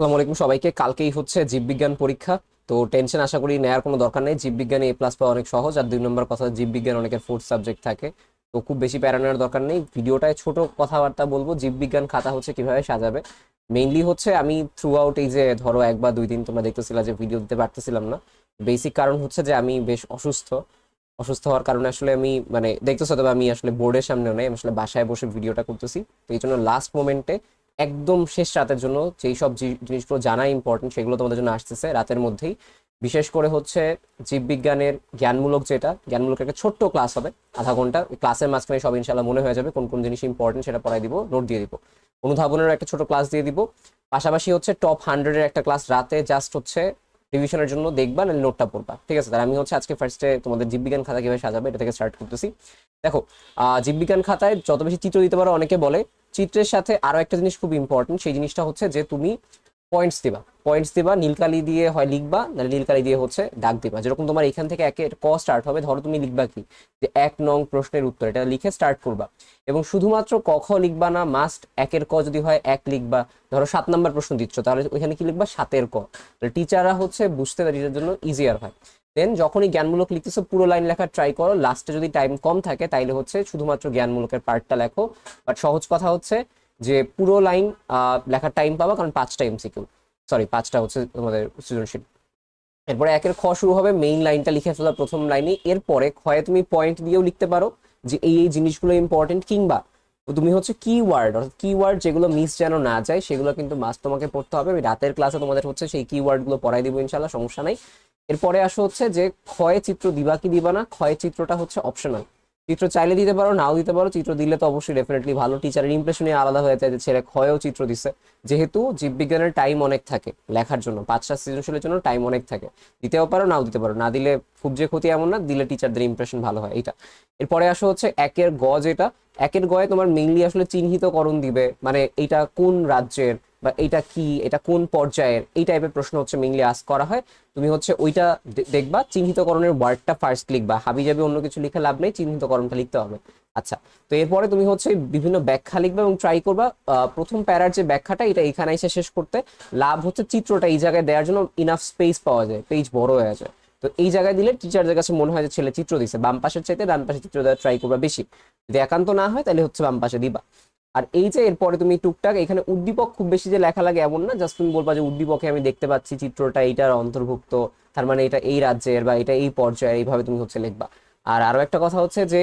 আসসালামু আলাইকুম সবাইকে। কালকেই হচ্ছে জীববিজ্ঞান পরীক্ষা। তো টেনশন আশা করি নেওয়ার কোনো দরকার নেই। জীববিজ্ঞানে এ প্লাস পাওয়া অনেক সহজ। আর দুই নম্বর কথা, জীববিজ্ঞান অনেকের ফোর্থ সাবজেক্ট থাকে। তো খুব বেশি প্যারা নেওয়ার দরকার নেই। ভিডিওটায় ছোট কথাবার্তা বলব। জীববিজ্ঞান খাতা হচ্ছে কীভাবে সাজাবে। মেইনলি হচ্ছে আমি থ্রু আউট এই যে ধরো এক বা দুই দিন তোমরা দেখতেছিলা যে ভিডিও দিতে পারতেছিলাম না। বেসিক কারণ হচ্ছে যে আমি বেশ অসুস্থ। অসুস্থ হওয়ার কারণে আসলে আমি মানে দেখতেছো তবে আমি আসলে বোর্ডের সামনেও নেই। আমি আসলে বাসায় বসে ভিডিওটা করতেছি। তো এই জন্য লাস্ট মোমেন্টে একদম শেষ রাতের জন্য যেই সব জিনিসগুলো জানা ইম্পর্টেন্ট সেগুলো তোমাদের জন্য আসতেছে রাতের মধ্যেই। বিশেষ করে হচ্ছে জীববিজ্ঞানের জ্ঞানমূলক যেটা, জ্ঞানমূলক একটা ছোট্ট ক্লাস হবে, আধা ঘণ্টা। ক্লাসের মাঝখানে সব ইনশাল্লাহ মনে হয়ে যাবে কোন কোন জিনিস ইম্পর্টেন্ট সেটা পড়াই দিব নোট দিয়ে দিব। অনুধাবনের একটা ছোট ক্লাস দিয়ে দিব। পাশাপাশি হচ্ছে টপ হান্ড্রেডের একটা ক্লাস রাতে জাস্ট হচ্ছে রিভিশনের জন্য দেখবা না নোটটা পড়বা। ঠিক আছে? তাহলে আমি হচ্ছে আজকে ফার্স্টে তোমাদের জীববিজ্ঞান খাতা কীভাবে সাজাবে, এটা থেকে স্টার্ট করতেছি। দেখো জীববিজ্ঞান খাতায় যত বেশি চিত্র দিতে পারো অনেকে বলে চিত্রের সাথে আরও একটা জিনিস খুব ইম্পর্টেন্ট সেই জিনিসটা হচ্ছে যে তুমি পয়েন্টস দিবা। পয়েন্টস দিবা, নীলকালি দিয়ে হয় লিখবা, নাহলে নীলকালি দিয়ে হচ্ছে দাগ দিবা। যেরকম তোমার এখান থেকে একের ক স্টার্ট হবে, ধরো তুমি লিখবা কি? যে এক নং প্রশ্নের উত্তর, এটা লিখে স্টার্ট করবা। এবং শুধুমাত্র ক, খ লিখবা না মাস্ট একের ক যদি হয়, এক লিখবা। ধরো সাত নাম্বার প্রশ্ন দিচ্ছ, তাহলে ওইখানে কি লিখবা? সাতের ক। টিচাররা হচ্ছে বুঝতে এটার জন্য ইজিয়ার হয়। দেন যখনই জ্ঞানমূলক লিখতেছো, পুরো লাইন লেখার ট্রাই করো। লাস্টে যদি টাইম কম থাকে, তাইলে হচ্ছে শুধুমাত্র জ্ঞানমূলকের পার্টটা লেখো। বাট সহজ কথা হচ্ছে যে পুরো লাইন লেখার টাইম পাবা কারণ পাঁচটা এমসিকিউ সরি পাঁচটা হচ্ছে তোমাদের সৃজনশীল। এরপরে একের খ শুরু হবে মেইন লাইনটা লিখে ফেলা প্রথম লাইনে এরপরে ক্ষয়ে তুমি পয়েন্ট দিয়েও লিখতে পারো যে এই এই জিনিসগুলো ইম্পর্টেন্ট কিংবা তুমি হচ্ছে কিওয়ার্ড অর্থাৎ কিওয়ার্ড যেগুলো মিস যেন না যায়, সেগুলো কিন্তু মাস্ট তোমাকে পড়তে হবে। আমি রাতের ক্লাসে তোমাদের হচ্ছে সেই কিওয়ার্ডগুলো পড়াই দিব ইনশাল্লাহ সমস্যা নাই। এরপরে আসো হচ্ছে যে ক্ষয় চিত্র দিবা কি দিবা না ক্ষয় চিত্রটা হচ্ছে অপশনাল চিত্র চাইলে দিতে পারো, নাও দিতে পারো। চিত্র দিলে তো অবশ্যই ডেফিনেটলি ভালো। টিচারের ইমপ্রেশনে আলাদা হয়ে যায় যে ছেলে ক্ষয়েও চিত্র দিচ্ছে যেহেতু জীববিজ্ঞানের টাইম অনেক থাকে লেখার জন্য, পাঁচটা সৃজনশীলের জন্য টাইম অনেক থাকে। দিতেও পারো, নাও দিতে পারো। না দিলে খুব যে ক্ষতি এমন না, দিলে টিচারদের ইমপ্রেশন ভালো হয়। এটা এরপরে আসো হচ্ছে একের গ যেটা। একের গয়ে তোমার মেইনলি আসলে চিহ্নিতকরণ দিবে। মানে এইটা কোন রাজ্যের? বা এটা কি, এটা কোন পর্যায়ের, এই টাইপের প্রশ্ন হচ্ছে মেইনলি আস করা হয়। তুমি হচ্ছে ওইটা দেখবা, চিহ্নিতকরণের ওয়ার্ডটা ফার্স্ট লিখবা। হাবি যাবে অন্য কিছু লিখে লাভ নেই, চিহ্নিতকরণটা লিখতে হবে। আচ্ছা তো এরপরে তুমি হচ্ছে বিভিন্ন ব্যাখ্যা লিখবে এবং ট্রাই করবা। প্রথম প্যারার যে ব্যাখ্যাটা, এটা এখানে এসে শেষ করতে। লাভ হচ্ছে চিত্রটা এই জায়গায় দেওয়ার জন্য ইনাফ স্পেস পাওয়া যায় পেজ বড় হয়ে যায়। তো এই জায়গায় দিলে টিচারদের কাছে মনে হয় যে ছেলে চিত্র দিছে, বাম পাশের চাইতে ডান পাশে চিত্র দেওয়ার ট্রাই করবা বেশি। যদি একান্ত না হয়, তাহলে হচ্ছে বাম পাশে দিবা। আর এই যে এরপরে তুমি টুকটাক, এখানে উদ্দীপক খুব বেশি যে লেখা লাগে এমন না জাস্ট তুমি বলবা যে উদ্দীপকে আমি দেখতে পাচ্ছি চিত্রটা, এইটার অন্তর্ভুক্ত, তার মানে এটা এই রাজ্যের বা এটা এই পর্যায়ে এইভাবে তুমি হচ্ছে লিখবা। আর আরও একটা কথা হচ্ছে যে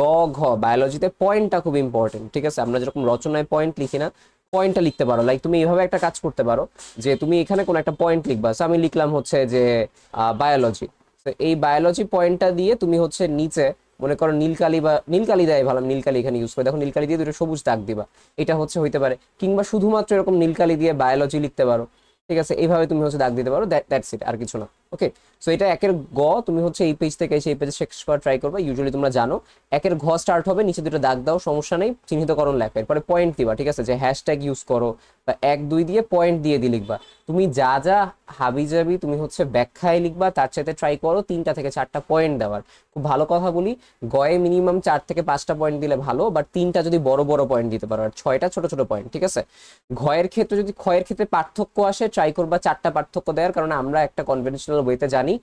গ, ঘ বায়োলজিতে পয়েন্টটা খুব ইম্পর্টেন্ট ঠিক আছে? আমরা যেরকম রচনায় পয়েন্ট লিখি না পয়েন্টটা লিখতে পারো। লাইক তুমি এইভাবে একটা কাজ করতে পারো যে তুমি এখানে কোনো একটা পয়েন্ট লিখবা। আমি লিখলাম হচ্ছে যে বায়োলজি এই বায়োলজি পয়েন্টটা দিয়ে তুমি হচ্ছে নিচে মনে করো নীলকালি বা নীলকালি দেয় ভালো, নীলকালি এখানে ইউজ করে। দেখো নীলকালি দিয়ে দুটো সবুজ দাগ দিবা। এটা হচ্ছে হইতে পারে। কিংবা শুধুমাত্র এরকম নীলকালি দিয়ে বায়োলজি লিখতে পারো। ঠিক আছে? এইভাবে তুমি হচ্ছে দাগ দিতে পারো। দ্যাটস ইট আর কিছু না। ওকে সো এটা একের গ, তুমি হচ্ছে এই পেজ থেকে এসে এই পেজে শেষ করার ট্রাই করবে। ইউজুয়ালি তোমরা জানো, একের ঘ স্টার্ট হবে, নিচে দুটো দাগ দাও, সমস্যা নেই, চিহ্নিতকরণ লেখা। এরপরে পয়েন্ট দিবা, ঠিক আছে? যে হ্যাশট্যাগ ইউজ করো, বা এক, দুই দিয়ে পয়েন্ট দিয়ে দিয়ে লিখবা। তুমি যা যা হাবি যাবি তুমি হচ্ছে ব্যাখ্যায় লিখবা, তার সাথে ট্রাই করো, তিনটা থেকে চারটা পয়েন্ট দেওয়ার। খুব ভালো কথা বলি, গয়ে মিনিমাম চার থেকে পাঁচটা পয়েন্ট দিলে ভালো বাট তিনটা যদি বড় বড় পয়েন্ট দিতে পারো, আর ছয়টা ছোট ছোট পয়েন্ট ঠিক আছে? ঘয়ের ক্ষেত্রে যদি, ক্ষয়ের ক্ষেত্রে পার্থক্য আসে ট্রাই করবা চারটা পার্থক্য দেওয়ার, কারণ আমরা একটা কনভেনশনাল বইতে জানি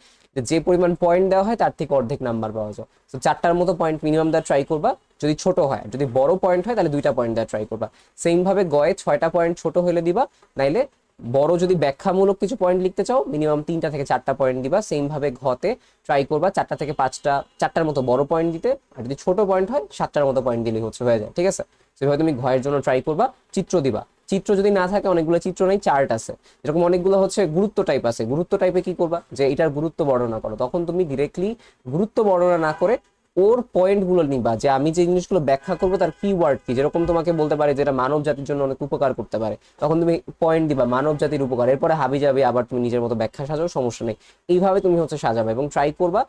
যে পরিমাণ পয়েন্ট দেওয়া হয় তার থেকে অর্ধেক নাম্বার পাওয়া যায়। তো চারটার মতো পয়েন্ট মিনিমাম দেওয়া ট্রাই করবা। যদি ছোট হয়, যদি বড় পয়েন্ট হয়, তাহলে দুইটা পয়েন্ট দেওয়া ট্রাই করবা। সেম ভাবে গয়ে ছয়টা পয়েন্ট ছোট হলে দিবা, নাইলে বড় যদি ব্যাখ্যামূলক কিছু পয়েন্ট লিখতে চাও মিনিমাম তিনটা থেকে চারটা পয়েন্ট দিবা। সেম ভাবে ঘতে ট্রাই করবা, চারটা থেকে পাঁচটা, চারটার মতো বড় পয়েন্ট দিতে। আর যদি ছোট পয়েন্ট হয়, সাতটার মতো পয়েন্ট দিলেই হচ্ছে, হয়ে যায়। ঠিক আছে? সেভাবে তুমি ঘয়ের জন্য ট্রাই করবা, চিত্র দিবা। চিত্র যদি না থাকে, অনেকগুলো চিত্র নেই, চার্ট আছে। এরকম অনেকগুলো হচ্ছে গুরুত্ব টাইপ আছে। গুরুত্ব টাইপে কি করবা? যে এটার গুরুত্ব বর্ণনা করো। তখন তুমি ডিরেক্টলি গুরুত্ব বর্ণনা না করে ওর পয়েন্টগুলো নিবা। যে আমি যে জিনিসগুলো ব্যাখ্যা করব, তার কিওয়ার্ড কি? যেরকম তোমাকে বলতে পারে যেটা মানব জাতির জন্য অনেক উপকার করতে পারে। তখন তুমি পয়েন্ট দিবা, মানব জাতির উপকার। এরপরে হাবি যাবে, আবার তুমি নিজের মতো ব্যাখ্যা সাজাও, সমস্যা নেই। এইভাবে তুমি হচ্ছে সাজাবে এবং ট্রাই করবা,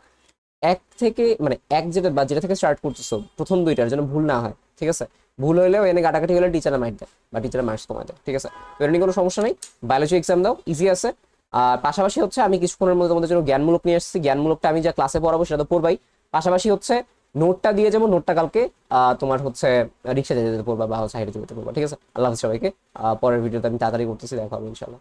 এক থেকে মানে এক যেটা, বা যেটা থেকে স্টার্ট করতেছো, প্রথম দুইটার যেন ভুল না হয়। ঠিক আছে? ভুল হলেও এনে গাটাকাটি হলে টিচারে মাইট দেয় বা টিচারে মার্কস কমায় দেয়, ঠিক আছে? তো এটা নিয়ে কোনো সমস্যা নেই। বায়োলজি এক্সাম দাও ইজি আছে। আর পাশাপাশি হচ্ছে আমি কিছুক্ষণের মধ্যে তোমাদের জন্য জ্ঞানমূলক নিয়ে আসছি। জ্ঞানমূলকটা আমি যা ক্লাসে পড়াবো সেটা তো পড়বাই। পাশাপাশি হচ্ছে নোটটা দিয়ে যাব নোটটা কালকে তোমার হচ্ছে রিক্সা যেতে পড়বা বা হচ্ছে হাইটে যেতে পড়বা, ঠিক আছে? আল্লাহ সবাইকে। পরের ভিডিওতে আমি তাড়াতাড়ি করতেছি, দেখা হবে ইনশাল্লাহ